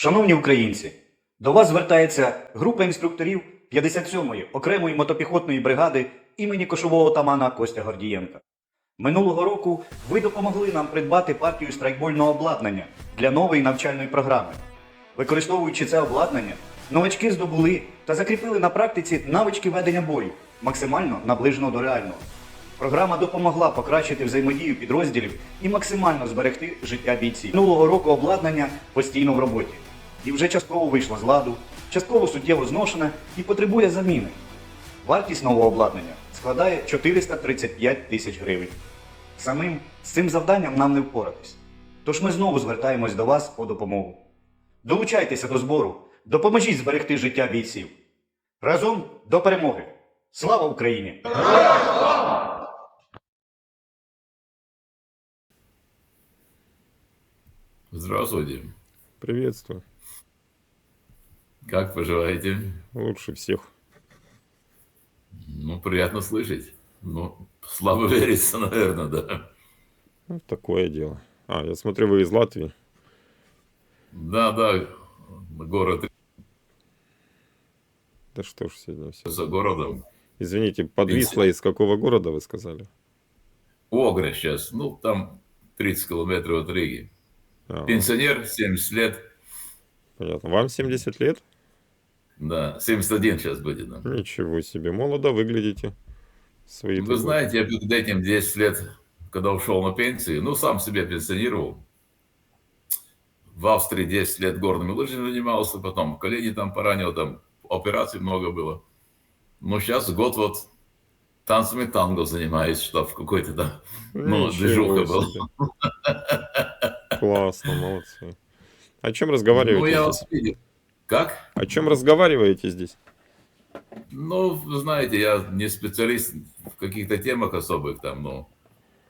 Шановні українці, до вас звертається група інструкторів 57-ї окремої мотопіхотної бригади імені кошового отамана Костя Гордієнка. Минулого року ви допомогли нам придбати партію страйкбольного обладнання для нової навчальної програми. Використовуючи це обладнання, новачки здобули та закріпили на практиці навички ведення бою, максимально наближено до реального. Програма допомогла покращити взаємодію підрозділів і максимально зберегти життя бійців. Минулого року обладнання постійно в роботі і вже частково вийшло з ладу, частково суттєво зношене і потребує заміни. Вартість нового обладнання складає 435 тисяч гривень. Самим з цим завданням нам не впоратись. Тож ми знову звертаємось до вас по допомогу. Долучайтеся до збору, допоможіть зберегти життя бійців. Разом до перемоги! Слава Україні! Здравствуйте. Приветствую. Как поживаете? Лучше всех. Ну, приятно слышать. Ну, слабо верится, наверное, да. Ну, такое дело. А, я смотрю, вы из Латвии. Да, да, город Да что ж сегодня все. за городом. Извините, подвисло из какого города вы сказали? Огра сейчас, ну, там 30 километров от Риги. А, Пенсионер, 70 лет. понятно. Вам 70 лет? Да, 71 сейчас будет. да. Ничего себе, молодо выглядите. Свои Вы знаете, я перед этим 10 лет, когда ушел на пенсию, ну, сам себя пенсионировал. В Австрии 10 лет горными лыжами занимался, потом колени там поранил, там операций много было. Но сейчас год вот танцами танго занимаюсь, что в какой-то там, ну, движуха была. себе. Классно, молодцы. О чем Ну, разговариваете я здесь? вас видел. Как? О чем разговариваете здесь? Ну, знаете, я не специалист в каких-то темах особых там, ну,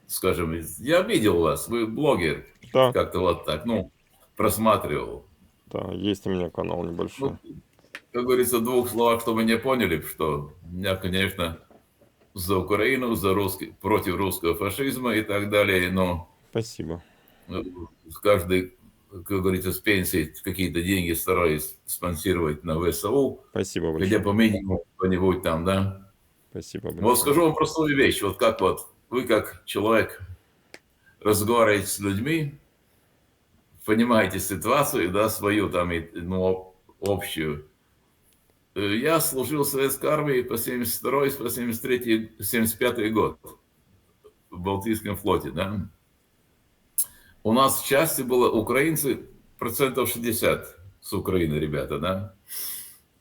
скажем, я видел вас, вы блогер, Да, как-то вот так, ну, просматривал. да, есть у меня канал небольшой. Ну, как говорится, в двух словах, чтобы не поняли, что меня, конечно, за Украину, за русский, против русского фашизма и так далее, но Спасибо. э, каждый, как говорится, с пенсии какие-то деньги стараюсь спонсировать на ВСУ, Спасибо большое. по минимуму кто-нибудь там, да. Спасибо большое. Вот скажу вам простую вещь, вот как вот вы как человек разговариваете с людьми, понимаете ситуацию, да, свою там, ну, общую. Э, Я служил в советской армии по 72 по 73 75 год в Балтийском флоте, да. У нас в части было украинцы процентов 60 с Украины, ребята, да.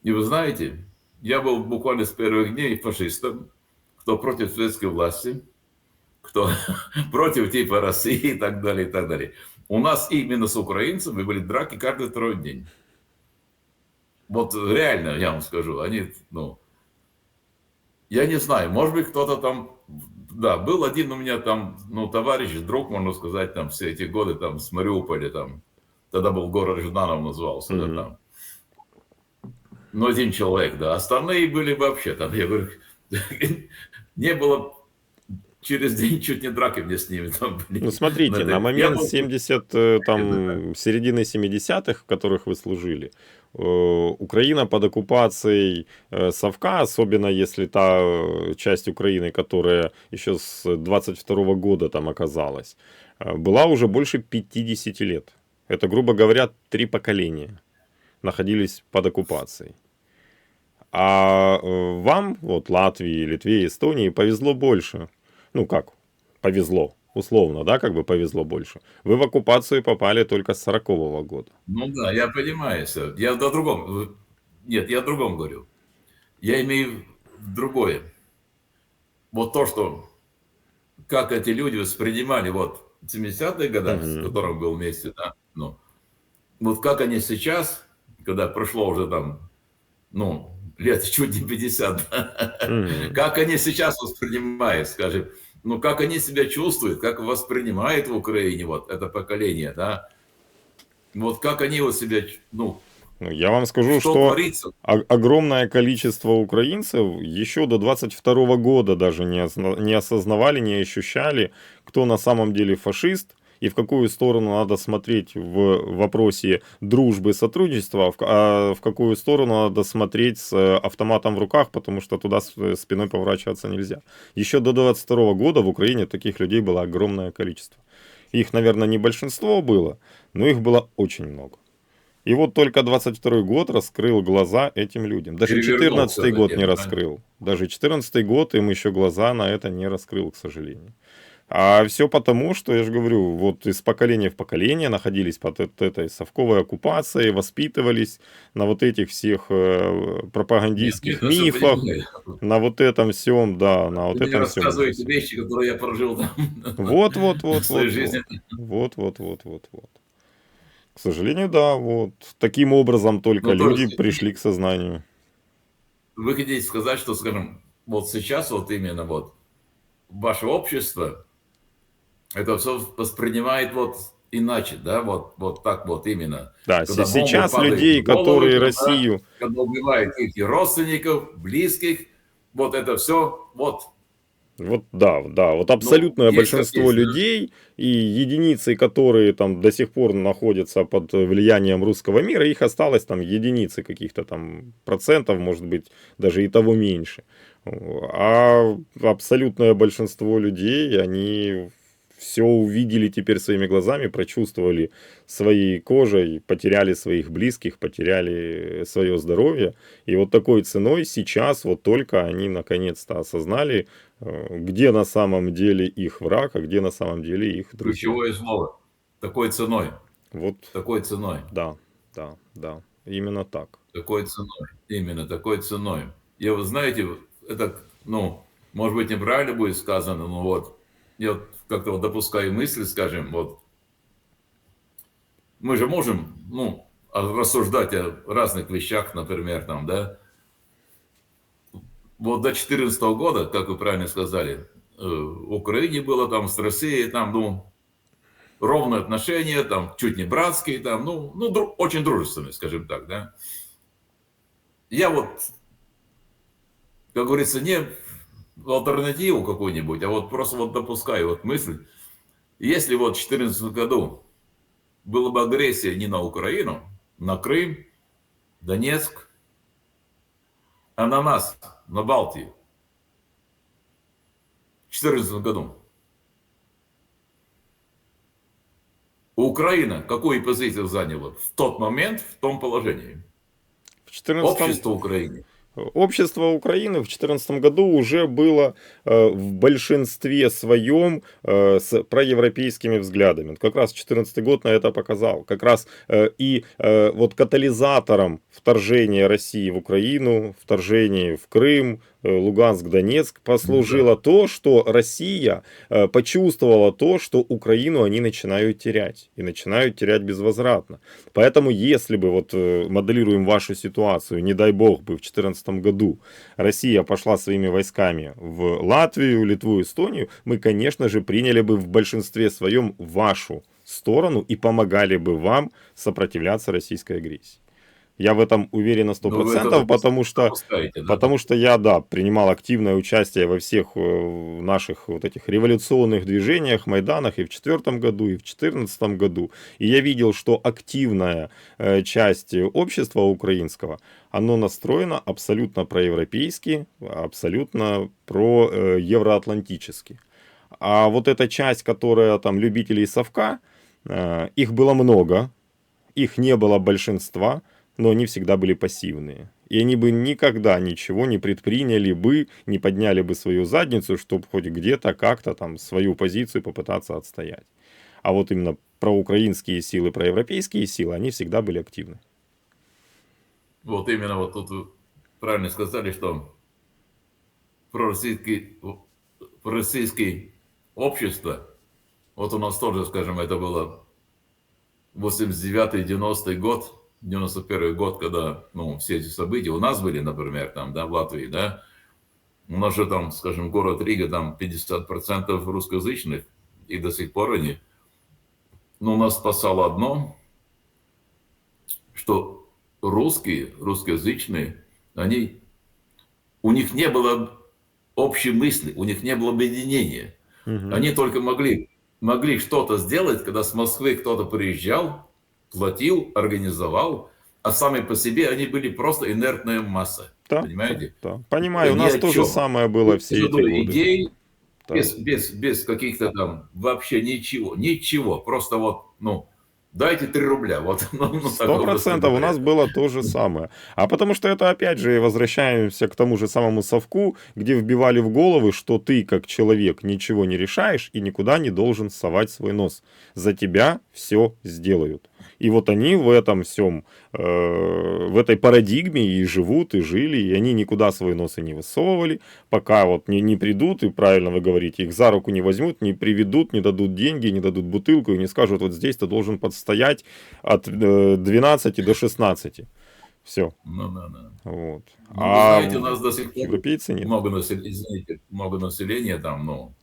И вы знаете, я был буквально с первых дней фашистом, кто против советской власти, кто против типа России и так далее, и так далее. У нас именно с украинцами были драки каждый второй день. Вот реально, я вам скажу, они, ну, я не знаю, может быть, кто-то там, да, был один у меня там, ну, товарищ, друг, можно сказать, там, все эти годы, там, с Мариуполя, там, тогда был город Жданов назывался, да, Мгм. там. Ну, один человек, да. Остальные были вообще там, я говорю, не было через день чуть не драки мне с ними там были. Ну, смотрите, на момент был- 70, э, там, середины 70-х, в которых вы служили, Украина под оккупацией э, Совка, особенно если та э, часть Украины, которая еще с 22 года там оказалась, э, была уже больше 50 лет. Это, грубо говоря, три поколения находились под оккупацией. А э, вам, вот Латвии, Литве, Эстонии, повезло больше. Ну как, повезло, условно, да, как бы повезло больше. Вы в оккупацию попали только с 40 года. Ну да, я понимаю все. Я о другом. Нет, я о другом говорю. Я имею в другое. Вот то, что как эти люди воспринимали вот в 70-х годах, Мгм. с которым был вместе, да, ну, вот как они сейчас, когда прошло уже там, ну, лет чуть не 50, да, Мгм. как они сейчас воспринимают, скажем, ну, как они себя чувствуют, как воспринимают в Украине вот это поколение, да, вот как они вот себя, ну, Ну, я вам скажу, что, что творится, огромное количество украинцев еще до 22 года даже не, не осознавали, не ощущали, кто на самом деле фашист и в какую сторону надо смотреть в вопросе дружбы, сотрудничества, в- а в какую сторону надо смотреть с э, автоматом в руках, потому что туда э, спиной поворачиваться нельзя. Еще до 22 года в Украине таких людей было огромное количество. Их, наверное, не большинство было, но их было очень много. И вот только 22 год раскрыл глаза этим людям. Даже Перевернул 14 всё год не раскрыл. Даже 14 год им еще глаза на это не раскрыл, к сожалению. А все потому, что, я же говорю, вот из поколения в поколение находились под эт- этой совковой оккупацией, воспитывались на вот этих всех э, пропагандистских Нет, мифах, на вот этом всем, да, на вот Вы этом всем. рассказываете вещи, которые я прожил там Вот, вот, вот, в своей вот, жизни. вот, вот, вот, вот, вот. К сожалению, да, вот. Таким образом только Ну, люди есть- пришли к сознанию. Вы хотите сказать, что, скажем, вот сейчас вот именно вот ваше общество это все воспринимает вот иначе, да, вот, вот так вот именно. Да, Когда сейчас людей, голову, которые да, Россию... Когда убивают их и родственников, близких, вот это все, вот, Вот да, да, вот абсолютное Ну, большинство есть, да. людей и единицы, которые там до сих пор находятся под влиянием русского мира, их осталось там единицы каких-то там процентов, может быть, даже и того меньше. А абсолютное большинство людей, они все увидели теперь своими глазами, прочувствовали своей кожей, потеряли своих близких, потеряли свое здоровье. И вот такой ценой сейчас вот только они наконец-то осознали, э, где на самом деле их враг, а где на самом деле их друзья. ключевое слово. Такой ценой, Вот, такой ценой, да, да, да, именно так. такой ценой, именно такой ценой. И вы знаете, это, ну, может быть, неправильно будет сказано, но вот, я как-то вот допускаю мысль, скажем, вот, мы же можем, ну, а- рассуждать о разных вещах, например, там, да, вот до 2014 года, как вы правильно сказали, э, в Украине было там с Россией, там, ну, ровные отношения, там, чуть не братские, там, ну, ну дру- очень дружественные, скажем так, да. Я вот, как говорится, не альтернативу какую-нибудь, а вот просто вот допускаю вот мысль, если вот в 2014 году была бы агрессия не на Украину, на Крым, Донецк, а на нас, на Балтию, в 2014 году, Украина какую позицию заняла в тот момент, в том положении? В 14 Общество Украины. Общество Украины в 2014 году уже было э, в большинстве своем э, с проевропейскими взглядами. Как раз 2014 год на это показал. Как раз э, и вот катализатором вторжения России в Украину, вторжения в Крым, э, Луганск, Донецк послужило то, что Россия э, почувствовала то, что Украину они начинают терять. И начинают терять безвозвратно. Поэтому если бы, вот э, моделируем вашу ситуацию, не дай бог бы в 2014 году Россия пошла своими войсками в Латвию, Литву, Эстонию, мы, конечно же, приняли бы в большинстве своем вашу сторону и помогали бы вам сопротивляться российской агрессии. Я в этом уверен на 100%, Ну, вы это потому что да? Потому что я, да, принимал активное участие во всех э, наших вот этих революционных движениях, Майданах и в 2004 году, и в 2014 году. И я видел, что активная э, часть общества украинского, оно настроено абсолютно проевропейски, абсолютно про э, евроатлантически. А вот эта часть, которая там любителей совка, их было много, их не было большинства, но они всегда были пассивные. И они бы никогда ничего не предприняли бы, не подняли бы свою задницу, чтобы хоть где-то как-то там свою позицию попытаться отстоять. А вот именно проукраинские силы, проевропейские силы, они всегда были активны. Вот именно вот тут вы правильно сказали, что пророссийские, пророссийские общества, вот у нас тоже, скажем, это было 89-90 год, 91 год, когда, ну, все эти события у нас были, например, там, да, в Латвии, да, у нас же там, скажем, город Рига, там 50% русскоязычных, и до сих пор они, но нас спасало одно, что русские, русскоязычные, они, у них не было общей мысли, у них не было объединения. Мгм. Они только могли могли что-то сделать, когда с Москвы кто-то приезжал, платил, организовал, а сами по себе они были просто инертная масса. Да, Понимаете? да. Понимаю, у Ни нас то же самое было все эти Без годы. идей, Да. без, без, без каких-то там вообще ничего, ничего. Просто вот, ну, дайте 3 рубля. Вот, ну, ну, Сто процентов у нас было то же самое. А потому что это опять же возвращаемся к тому же самому совку, где вбивали в головы, что ты как человек ничего не решаешь и никуда не должен совать свой нос. За тебя все сделают. И вот они в этом всем, э, в этой парадигме и живут, и жили, и они никуда свой нос и не высовывали, пока вот не, не придут, и правильно вы говорите, их за руку не возьмут, не приведут, не дадут деньги, не дадут бутылку, и не скажут, вот здесь ты должен подстоять от э, 12 до 16. Все. Ну, да, да. Вот. Ну, а знаете, у нас до сих пор нет. много населения, извините, много населения там, ну,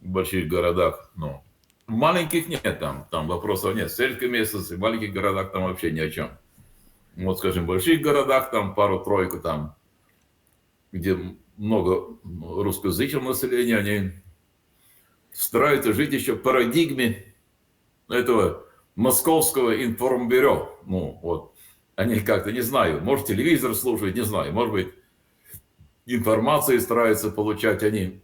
в больших городах, ну, маленьких нет там, там вопросов нет. В сельской местности, в маленьких городах там вообще ни о чем. Вот, скажем, в больших городах там пару-тройку там, где много русскоязычного населения, они стараются жить еще в парадигме этого московского информбюро. Ну, вот, они как-то, не знаю, может, телевизор слушают, не знаю, может быть, информации стараются получать, они,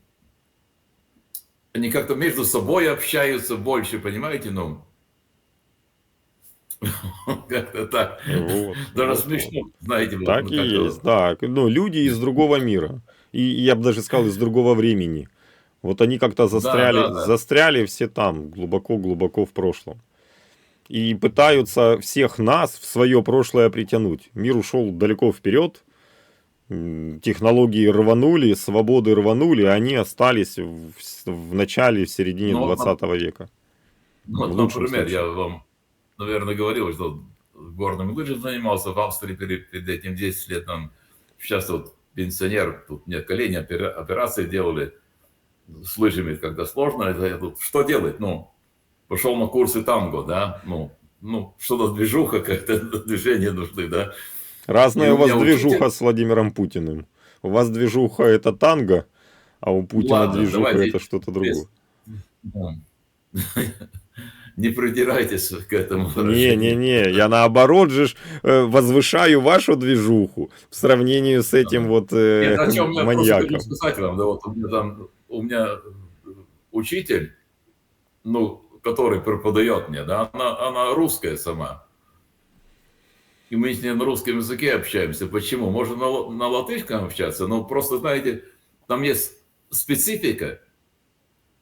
они как-то между собой общаются больше, понимаете, ну, как-то так. Вот, Даже вот, смешно, знаете. вот, Так ну, и есть, да. Ну, люди из другого мира. И я бы даже сказал, из другого времени. Вот они как-то застряли, да, да. застряли все там, глубоко-глубоко в прошлом. И пытаются всех нас в свое прошлое притянуть. Мир ушел далеко вперед, технологии рванули, свободы рванули, а они остались в, в начале, в середине Ну, 20 века. Вот, В лучшем например, случае. я вам, наверное, говорил, что горным лыжем занимался в Австрии перед, перед этим 10 лет. Там, сейчас вот пенсионер, тут мне колени опера- операции делали с лыжами, когда сложно. Это я тут, что делать? Ну, пошел на курсы танго, да, ну, ну, что-то движуха, как-то движения нужны, да. Разная у вас движуха с Владимиром Путиным. У вас движуха это танго, а у Путина Ладно, движуха давайте это что-то другое. Не придирайтесь к этому. Не-не-не, я наоборот же э, возвышаю вашу движуху в сравнении с этим вот э, Нет, о чем я просто маньяком. хочу сказать вам, да, вот у меня там, у меня э, учитель, ну, который преподает мне, да, она, она русская сама. И мы с ней на русском языке общаемся. Почему? Можно на, на латышском общаться, но просто, знаете, там есть специфика.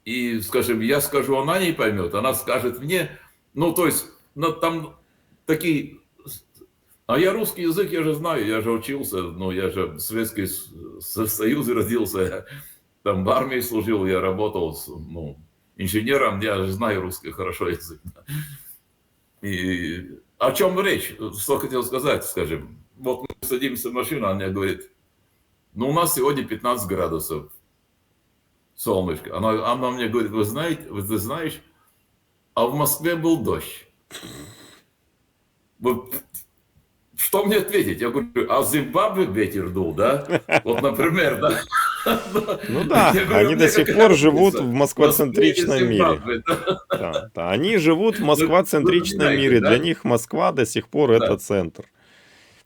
И, скажем, я скажу, она не поймет, она скажет мне, ну, то есть, ну, там такие... А я русский язык, я же знаю, я же учился, ну, я же в Советском С- Союзе родился, я там в армии служил, я работал, ну, инженером, я же знаю русский хорошо язык. И о чем речь? Что хотел сказать, скажем. Вот мы садимся в машину, она говорит, ну, у нас сегодня 15 градусов, солнышко. Она, она мне говорит, вы знаете, вы ты знаешь, а в Москве был дождь. Вот что мне ответить? Я говорю, а в Зимбабве ветер дул, да? Вот, например, да. Ну да, говорю, они до сих пор живут в москвоцентричном мире. Да? Да. Они живут в Вы москвоцентричном понимаете, мире. Для них Москва до сих пор это центр. Вы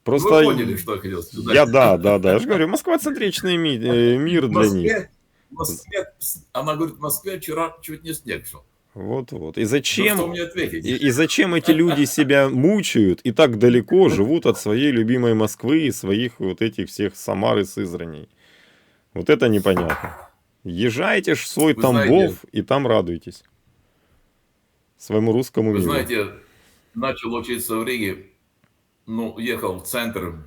Просто поняли, что я хотел сказать? я да, да, да. Я же говорю, москвоцентричный ми- э, мир для них. Москве, она говорит, в Москве вчера чуть не снег шел. Вот, вот. И Ну, зачем ответить? И, и зачем эти люди себя мучают и так далеко живут от своей любимой Москвы и своих вот этих всех Самар и Сызраней? Вот это непонятно. Езжайте ж в свой Вы Тамбов знаете- и там радуйтесь. Своему русскому Вы миру. знаете, начал учиться в Риге, ну, ехал в центр.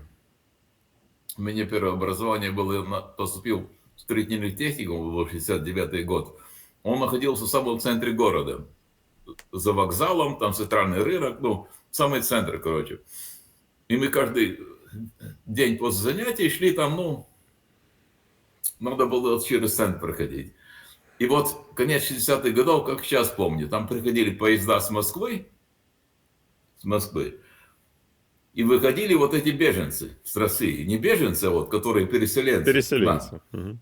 У меня первое образование было, на- поступил в строительный техникум в 69 год. Он находился в самом центре города. За вокзалом, там центральный рынок, ну, самый центр, короче. И мы каждый день после занятий шли там, ну, надо было через центр проходить. И вот конец 60-х годов, как сейчас помню, там приходили поезда с Москвы, с Москвы, и выходили вот эти беженцы с России. Не беженцы, а вот, которые переселенцы. Переселенцы. Да,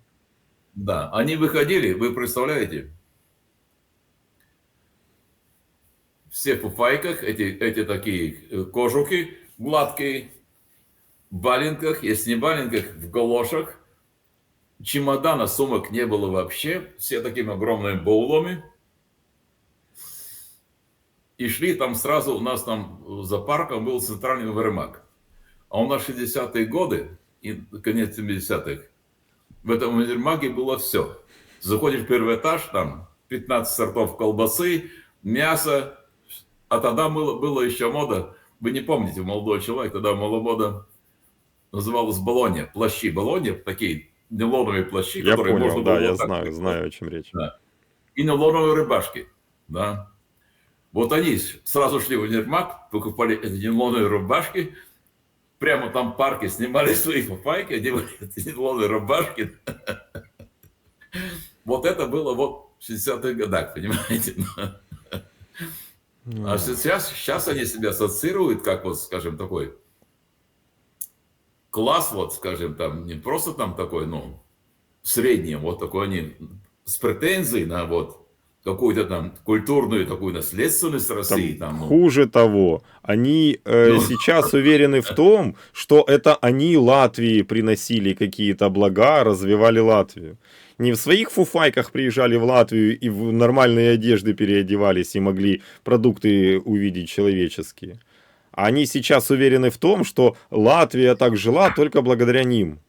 да. они выходили, вы представляете, все в фуфайках, эти, эти такие э, кожухи гладкие, в валенках, если не в валенках, в галошах. Чемодана, сумок не было вообще, все такими огромными баулами. И шли там сразу, у нас там за парком был центральный вермак. А у нас 60-е годы и конец 70-х. В этом универмаге было все. Заходишь в первый этаж, там 15 сортов колбасы, мясо. А тогда было, было еще мода, вы не помните, молодой человек, тогда была мода, называлась Болонья, плащи Болонья, такие нейлоновые плащи, Я которые понял, можно да, было я вот так знаю, вот знаю, о чем речь. и нейлоновые рубашки, да. Вот они сразу шли в универмаг, покупали эти нейлоновые рубашки, прямо там в парке снимали свои фуфайки, одевали эти нейлоновые рубашки. Вот это было вот в 60-х годах, понимаете? А сейчас, сейчас они себя ассоциируют как вот, скажем, такой класс, вот, скажем, там, не просто там такой, ну, средний, вот такой они с претензией на вот какую-то там культурную такую наследственность России. Там, ну, Хуже того, они э, Ну. сейчас уверены в том, что это они Латвии приносили какие-то блага, развивали Латвию. Не в своих фуфайках приезжали в Латвию и в нормальные одежды переодевались и могли продукты увидеть человеческие. Они сейчас уверены в том, что Латвия так жила только благодаря ним.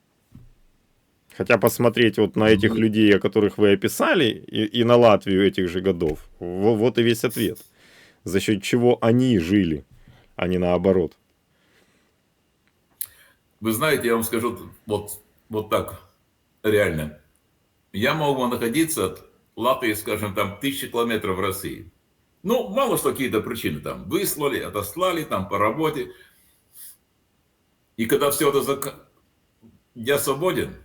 Хотя посмотреть вот на этих людей, о которых вы описали, и, и на Латвию этих же годов, во- вот и весь ответ. За счет чего они жили, а не наоборот. Вы знаете, я вам скажу вот, вот так, реально. Я мог бы находиться от Латвии, скажем, там, тысячи километров в России. Ну, мало что какие-то причины там. Выслали, отослали там по работе. И когда все это зак... Я свободен,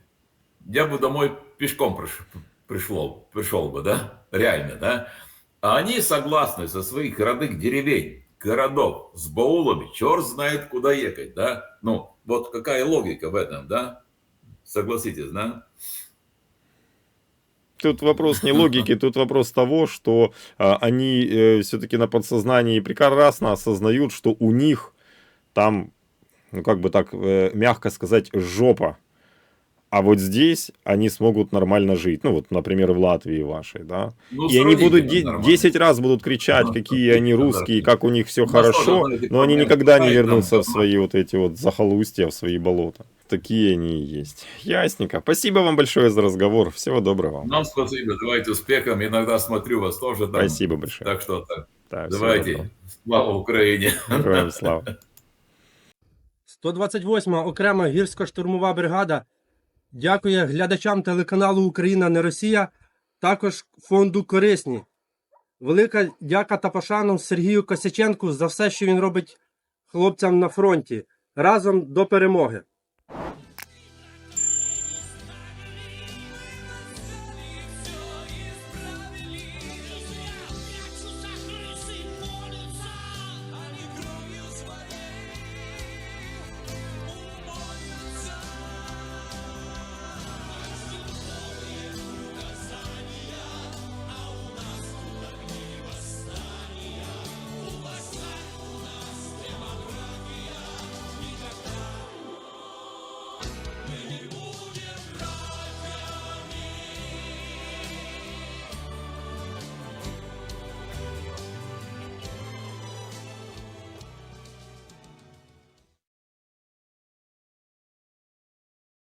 я бы домой пешком приш... пришел, пришел бы, да? Реально, да? А они согласны со своих родных деревень, городов, с баулами, черт знает куда ехать, да? Ну, вот какая логика в этом, да? Согласитесь, да? Тут вопрос не логики, тут вопрос того, что а, они все-таки на подсознании прекрасно осознают, что у них там, ну как бы так э, мягко сказать, жопа. А вот здесь они смогут нормально жить. Ну вот, например, в Латвии вашей, да. Ну, И они будут де- нормально. 10 раз будут кричать, Ага, какие они русские, да. как у них все У нас тоже, хорошо, но они никогда не вернутся в свои вот эти вот захолустья, в свои болота. Такие они и есть. Ясненько. Спасибо вам большое за разговор. Всего доброго. Нам спасибо, давайте успехом. Иногда смотрю вас тоже там. Спасибо большое. Так что так. Всего Давайте. Слава Україні! Героям слава. 128 окрема гірсько-штурмова бригада дякує глядачам телеканалу Україна не Росія, також фонду Корисні. Велика дяка та пошану Сергію Косяченку за все, що він робить хлопцям на фронті. Разом до перемоги.